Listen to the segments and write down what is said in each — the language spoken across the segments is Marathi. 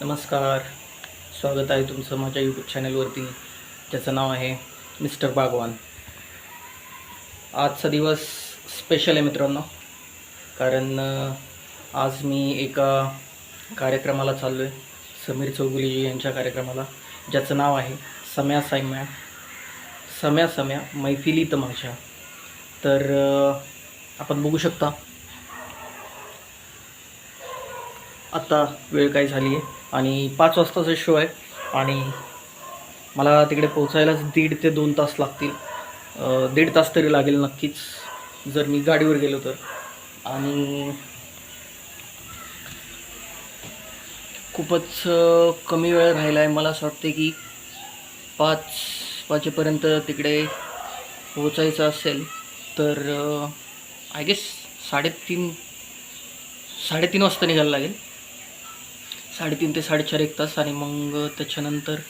नमस्कार. स्वागत आहे तुमचं माझ्या यूट्यूब चॅनलवरती ज्याचं नाव आहे मिस्टर बागवान. आजचा दिवस स्पेशल आहे मित्रांनो. कारण आज मी एका कार्यक्रमाला चाललो आहे समीर चौगुलीजी यांच्या कार्यक्रमाला. ज्याचं नाव आहे सम्या सैम्या. सम्या सम्या मैफिली तमाशा तर आपण बघू शकता. आत्ता वेळ काय झाली आहे. आणि पाच वाजताचा शो आहे. आणि मला तिकडे पोचायलाच दीड ते दोन तास लागतील. दीड तास तरी लागेल नक्कीच जर मी गाडीवर गेलो तर. आणि खूपच कमी वेळ राहिला आहे मला असं वाटते की पाच वाजेपर्यंत तिकडे पोचायचं असेल तर आय गेस साडेतीन साडेतीन वाजता निघायला लागेल. साडेतीन ते साडेचार एक तास आणि मग त्याच्यानंतर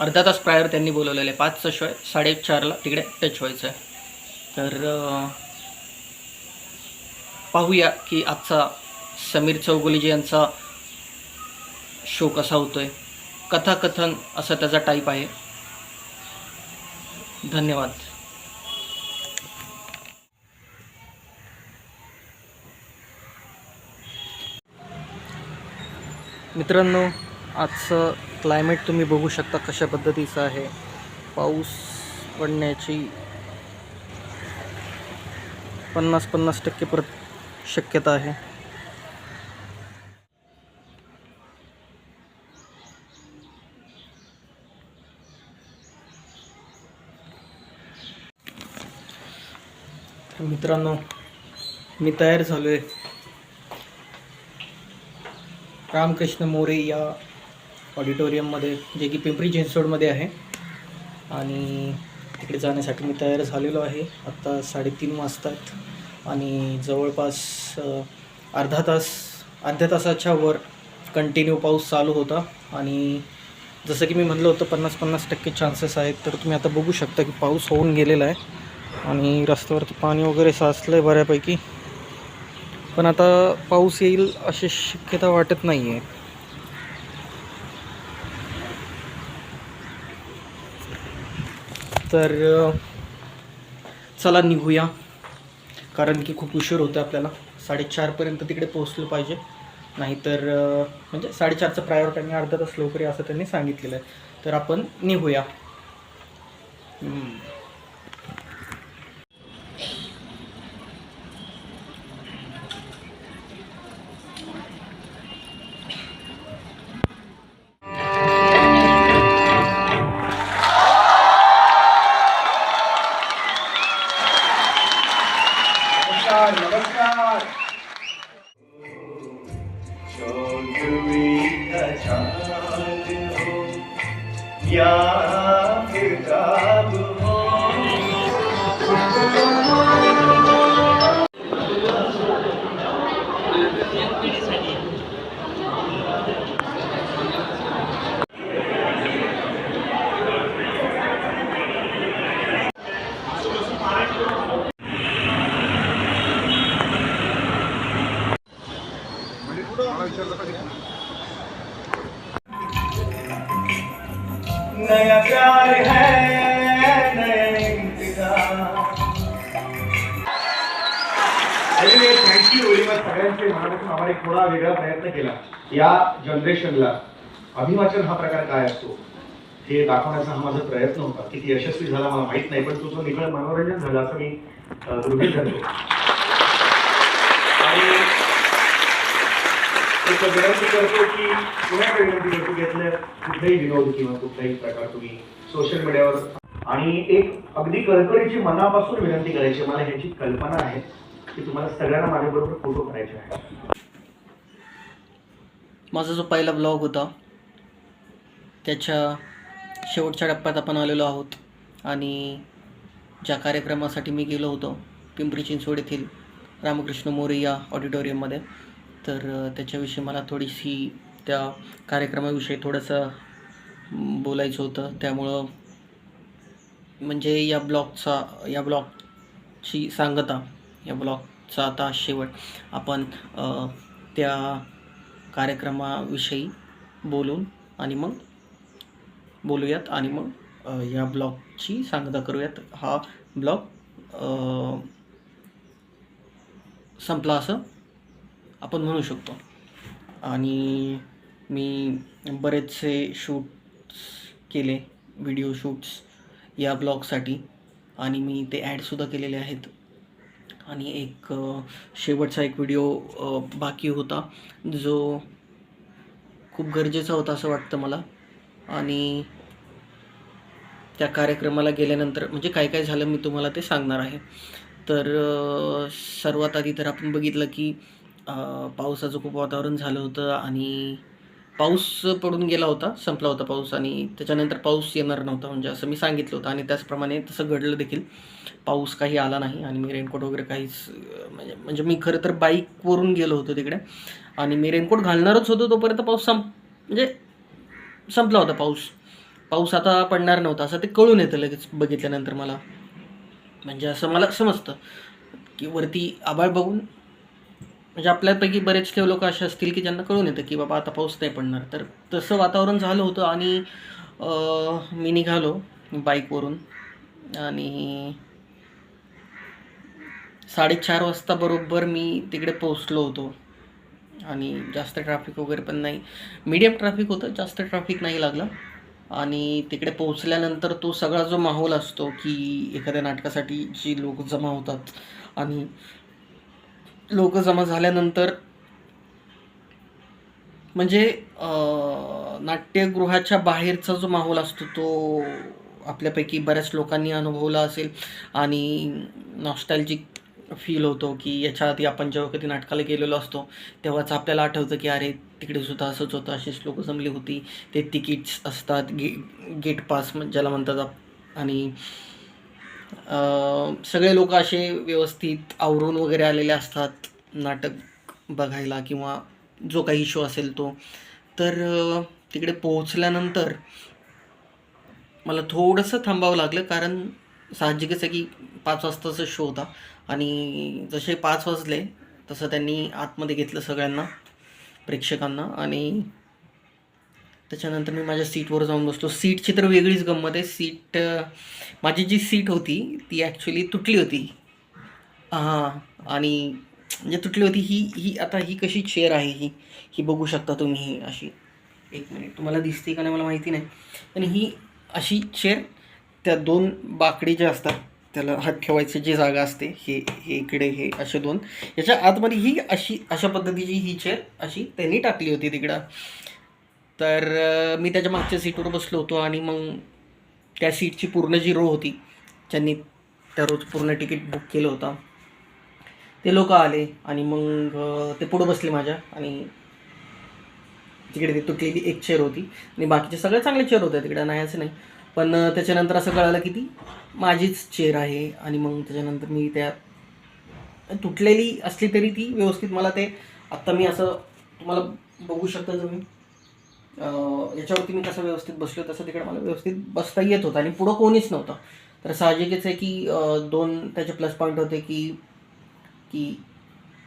अर्धा तास प्रायर त्यांनी बोलवलेलं आहे. पाचचा शो आहे साडेचारला तिकडे टच व्हायचं आहे. तर पाहूया की आजचा समीर चौगुलीजी यांचा शो कसा होतो आहे कथाकथन असा त्याचा टाईप आहे. धन्यवाद. मित्रांनो आजचं क्लायमेट तुम्ही बघू शकता कशा पद्धतीचं आहे. पाऊस पडण्याची पन्नास पन्नास टक्के परत शक्यता आहे. मित्रांनो मी तयार झालो आहे रामकृष्ण मोरे या ऑडिटोरियममध्ये जे की पिंपरी चिंचवडमध्ये आहे. आणि तिकडे जाण्यासाठी मी तयार झालेलो आहे. आत्ता साडेतीन वाजतात आणि जवळपास अर्धा तास अर्ध्या तासाच्या वर कंटिन्यू पाऊस चालू होता. आणि जसं की मी म्हटलं होतं पन्नास पन्नास टक्के चान्सेस आहेत. तर तुम्ही आता बघू शकता की पाऊस होऊन गेलेला आहे. आणि रस्त्यावरती पाणी वगैरे साचलं आहे बऱ्यापैकी. पण आता पाऊस येईल अशी शक्यता वाटत नाही आहे तर चला निघूया. कारण की खूप उशीर होतं आपल्याला. साडेचारपर्यंत तिकडे पोहोचलं पाहिजे. नाहीतर म्हणजे साडेचारचं प्रायवर त्यांनी अर्धा तास लवकर असं त्यांनी सांगितलेलं आहे. तर आपण निघूया. Anyway, थँक्यू व्हेरी मच सगळ्यांचे मनापासून आम्हाला एक थोडा वेगळा प्रयत्न केला. या जनरेशनला अभिवाचन हा प्रकार काय असतो? हे दाखवण्याचा हा माझा प्रयत्न होता. किती यशस्वी झाला मला माहीत नाही पण तुझं निकळ मनोरंजन झालं असं मी गृहित धरतो. आणि विनंती करतो की पुन्हा एकदा विनंती करतो की कुठलाही विनोद किंवा कुठलाही प्रकार तुम्ही सोशल मीडियावर आणि एक अगदी कळकळीची मनापासून विनंती करायची मला ह्याची कल्पना आहे. की तुम्हाला सगळ्यांना माझ्याबरोबर फोटो करायचे आहे माझा जो पहिला ब्लॉग होता त्याच्या शेवटच्या टप्प्यात आपण आलेलो आहोत आणि ज्या कार्यक्रमासाठी मी गेलो होतो पिंपरी चिंचवड येथील रामकृष्ण मोरे या ऑडिटोरियममध्ये तर त्याच्याविषयी मला थोडीशी त्या कार्यक्रमाविषयी थोडंसं बोलायचं होतं. त्यामुळं म्हणजे या ब्लॉगचा या ब्लॉगची सांगता या ब्लॉगचा आता शेवट आपण त्या कार्यक्रमाविषयी बोलून आणि मग बोलूयात आणि मग या ब्लॉगची सांगता करूयात. हा ब्लॉग संपला असं आपण म्हणू शकतो. आणि मी बरेचसे शूट्स केले व्हिडिओ शूट्स या ब्लॉगसाठी आणि मी ते ॲडसुद्धा केलेले आहेत. आणि एक शेवटचा एक व्हिडिओ बाकी होता जो खूप गरजेचा होता असं वाटतं मला. आणि त्या कार्यक्रमाला गेल्यानंतर म्हणजे काय काय झालं मी तुम्हाला ते सांगणार आहे. तर सर्वात आधी तर आपण बघितलं की पावसाचं खूप वातावरण झालं होतं आणि पाऊस पडून गेला होता संपला होता पाऊस आणि त्याच्यानंतर पाऊस येणार नव्हता. म्हणजे असं मी सांगितलं होतं आणि त्याचप्रमाणे तसं घडलं देखील. पाऊस काही आला नाही आणि मी रेनकोट वगैरे काहीच म्हणजे म्हणजे मी खरं तर बाईकवरून गेलो होतो तिकडे. आणि मी रेनकोट घालणारच होतो तोपर्यंत पाऊस संप म्हणजे संपला होता पाऊस. पाऊस आता पडणार नव्हता असं ते कळून येतं लगेच बघितल्यानंतर मला. म्हणजे असं मला समजतं की वरती आभाळ बघून म्हणजे आपल्यापैकी बरेचसे लोक असे असतील की ज्यांना कळून येतं की बाबा आता पाऊस नाही पडणार. तर तसं वातावरण झालं होतं आणि मी निघालो बाईकवरून आणि साडेचार वाजता बरोबर मी तिकडे पोचलो होतो. आणि जास्त ट्रॅफिक वगैरे पण नाही. मीडियम ट्रॅफिक होतं जास्त ट्रॅफिक नाही लागलं. आणि तिकडे पोहोचल्यानंतर तो सगळा जो माहोल असतो की एखाद्या नाटकासाठी जी लोक जमा होतात आणि लोक जमा झाल्यानंतर म्हणजे नाट्यगृहाच्या बाहेरचा जो माहोल असतो तो आपल्यापैकी बऱ्याच लोकांनी अनुभवला असेल. आणि नॉस्टॅल्जिक फील होतो की याच्या आधी आपण जेव्हा कधी नाटकाला गेलेलो असतो तेव्हाच आपल्याला आठवतं की अरे तिकडे सुद्धा असंच होतं अशीच लोक जमली होती. ते तिकीट्स असतात गे गेट पास ज्याला म्हणतात आणि सगळे लोक असे व्यवस्थित आवरून वगैरे आलेले असतात नाटक बघायला किंवा जो काही शो असेल तो. तर तिकडे पोहोचल्यानंतर मला थोडंसं थांबावं लागलं कारण साहजिकच आहे की पाच वाजताचा शो होता आणि जसे पाच वाजले तसं त्यांनी आतमध्ये घेतलं सगळ्यांना प्रेक्षकांना आणि त्याच्यानंतर मी माझ्या सीटवर जाऊन बसलो. सीटची तर वेगळीच गंमत आहे. सीट माझी जी सीट होती ती ॲक्च्युली तुटली होती. हां आणि म्हणजे तुटली होती ही ही आता ही कशी चेअर आहे ही? ही बघू शकता तुम्ही ही अशी. एक मिनिट तुम्हाला दिसते का नाही मला माहिती नाही. पण ही अशी चेअर त्या दोन बाकडी ज्या असतात त्याला हात ठेवायची जी जागा असते हे हे इकडे हे असे दोन. याच्या आतमध्ये ही अशी अशा पद्धतीची ही चेअर अशी त्यांनी टाकली होती तिकडं. तर मी त्याच्या मागच्या सीटवर बसलो होतो आणि मग त्या सीटची पूर्ण जी रो होती. ज्यांनी त्या रोज पूर्ण तिकीट बुक केलं होतं. ते लोक आले आणि मग ते पुढं बसले माझ्या आणि तिकडे ती तुटलेली एक चेअर होती. आणि बाकीचे सगळे चांगले चेअर होते तिकडे नाही असं नाही. पण त्याच्यानंतर असं कळालं की ती माझीच चेअर आहे आणि मग त्याच्यानंतर मी त्या तुटलेली असली तरी ती व्यवस्थित मला ते आत्ता मी असं तुम्हाला बघू शकता तुम्ही. याच्यावरती मी कसं व्यवस्थित बसलो तसं तिकडे मला व्यवस्थित बसता येत होतं आणि पुढं कोणीच नव्हतं. तर साहजिकच आहे की दोन त्याचे प्लस पॉईंट होते की की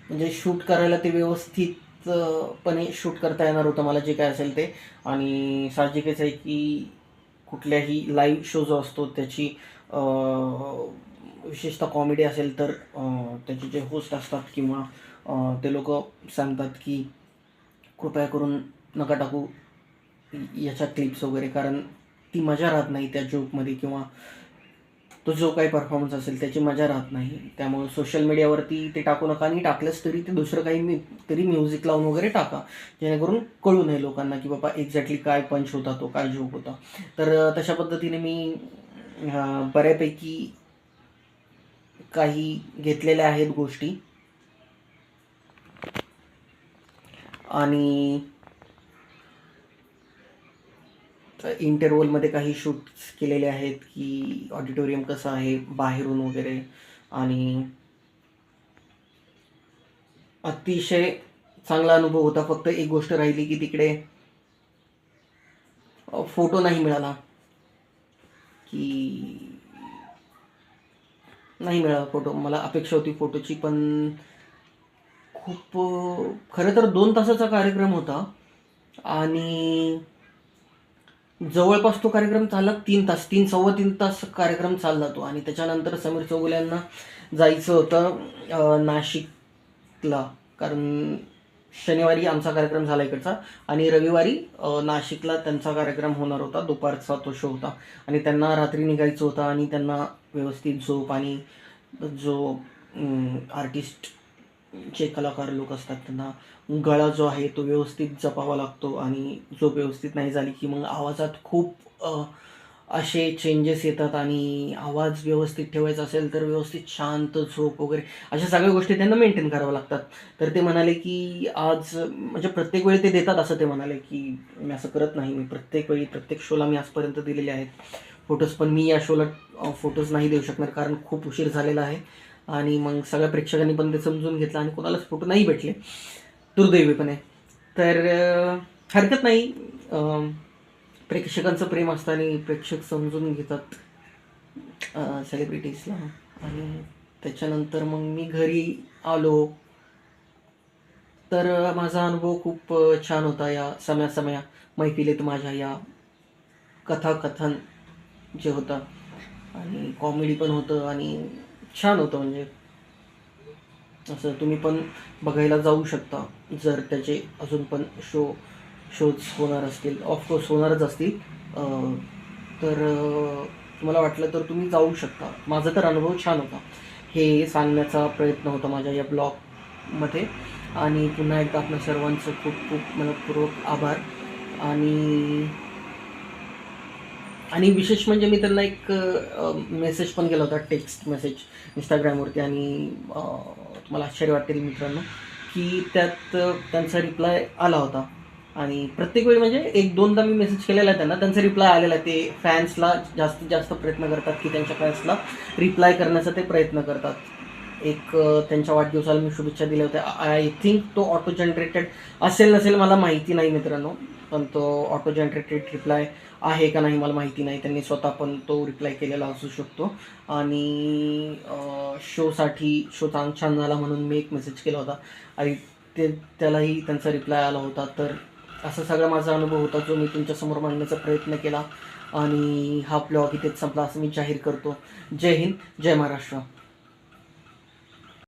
म्हणजे शूट करायला ते व्यवस्थितपणे शूट करता येणार होतं मला जे काय असेल ते. आणि साहजिकच आहे की कुठल्याही लाईव्ह शो जो असतो त्याची विशेषतः कॉमेडी असेल तर त्याचे जे होस्ट असतात किंवा ते लोक सांगतात की कृपया करून नका टाकू याच्या क्लिप्स वगैरे कारण ती मजा राहत नाही त्या जोकमध्ये किंवा तो जो काही परफॉर्मन्स असेल त्याची मजा राहत नाही. त्यामुळे सोशल मीडियावरती ते टाकू नका आणि टाकलंच तरी ते दुसरं काही मी तरी म्युझिक लावून वगैरे टाका. जेणेकरून कळू नये लोकांना की बाबा एक्झॅक्टली काय पंच होता तो काय जोक होता. तर तशा पद्धतीने मी बऱ्यापैकी काही घेतलेल्या आहेत गोष्टी. आणि इंटरवलमध्ये काही शूट्स केलेले आहेत की ऑडिटोरियम कसं आहे बाहेरून वगैरे. आणि अतिशय चांगला अनुभव होता. फक्त एक गोष्ट राहिली की तिकडे फोटो नाही मिळाला. की नाही मिळाला फोटो. मला अपेक्षा होती फोटोची पण खूप खरं तर दोन तासाचा कार्यक्रम होता. आणि जवळपास तो कार्यक्रम चालला तीन तास तीन सव्वा तीन तास कार्यक्रम चालला तो. आणि त्याच्यानंतर समीर चौगुले यांना जायचं होतं नाशिकला. कारण शनिवारी आमचा कार्यक्रम झाला इकडचा. आणि रविवारी नाशिकला त्यांचा कार्यक्रम होणार होता. दुपारचा तो शो होता. आणि त्यांना रात्री निघायचं होतं आणि त्यांना व्यवस्थित झोप आणि जो आर्टिस्ट जे कलाकार लोक असतात त्यांना गळा जो आहे तो व्यवस्थित जपावा लागतो आणि जो व्यवस्थित नाही झाली की मग आवाजात खूप असे चेंजेस येतात आणि आवाज व्यवस्थित ठेवायचा असेल तर व्यवस्थित शांत झोप वगैरे अशा सगळ्या गोष्टी त्यांना मेंटेन कराव्या लागतात. तर ते म्हणाले की आज म्हणजे प्रत्येक वेळी ते देतात असं ते म्हणाले की मी असं करत नाही मी प्रत्येक वेळी प्रत्येक शोला मी आजपर्यंत दिलेले आहेत. फोटोज पण मी या शोला फोटोज नाही देऊ शकणार कारण खूप उशीर झालेला आहे. आणि मग सगळ्या प्रेक्षकांनी पण ते समजून घेतलं आणि कोणालाच फोटो नाही भेटले. दुर्दैवीपणे. तर हरकत नाही. प्रेक्षकांचं प्रेम असतं आणि प्रेक्षक समजून घेतात सेलिब्रिटीजला आणि त्याच्यानंतर मग मी घरी आलो. तर माझा अनुभव खूप छान होता या सम्या सम्या मैफिलीत माझ्या या कथाकथन जे होतं. आणि कॉमेडी पण होतं आणि छान होतं म्हणजे असं तुम्ही पण बघायला जाऊ शकता जर त्याचे अजून पण शो शोज होणार असतील. ऑफकोर्स होणारच असतील. तर तुम्हाला वाटलं तर तुम्ही जाऊ शकता. माझा तर अनुभव छान होता. हे सांगण्याचा प्रयत्न होता माझ्या या ब्लॉगमध्ये. आणि पुन्हा एकदा आपल्या सर्वांचं खूप खूप मनपूर्वक आभार. आणि आणि विशेष म्हणजे मी त्यांना एक मेसेज पण केला होता टेक्स्ट मेसेज इंस्टाग्रामवरती आणि तुम्हाला आश्चर्य वाटतील मित्रांनो की त्यात त्यांचा रिप्लाय आला होता. आणि प्रत्येक वेळी म्हणजे एक दोनदा मी मेसेज केलेला आहे त्यांना त्यांचा रिप्लाय आलेला आहे. ते फॅन्सला जास्तीत जास्त प्रयत्न करतात की त्यांच्या फॅन्सला रिप्लाय करण्याचा ते प्रयत्न करतात. एक त्यांच्या वाढदिवसाला मी शुभेच्छा दिल्या होत्या. आय थिंक तो ऑटो जनरेटेड असेल नसेल मला माहिती नाही मित्रांनो. पण तो ऑटो जनरेटेड रिप्लाय आहे का नाही मला माहिती नाही. त्यांनी स्वतः पण तो रिप्लाय केलेला असू शकतो. आणि शोसाठी शो चांग छान झाला म्हणून मी एक मेसेज केला होता. आणि ते त्यालाही त्यांचा रिप्लाय आला होता. तर असा सगळा माझा अनुभव होता जो मी तुमच्यासमोर मांडण्याचा प्रयत्न केला. आणि हा ब्लॉग इथेच संपला असं मी जाहीर करतो. जय हिंद जय महाराष्ट्र.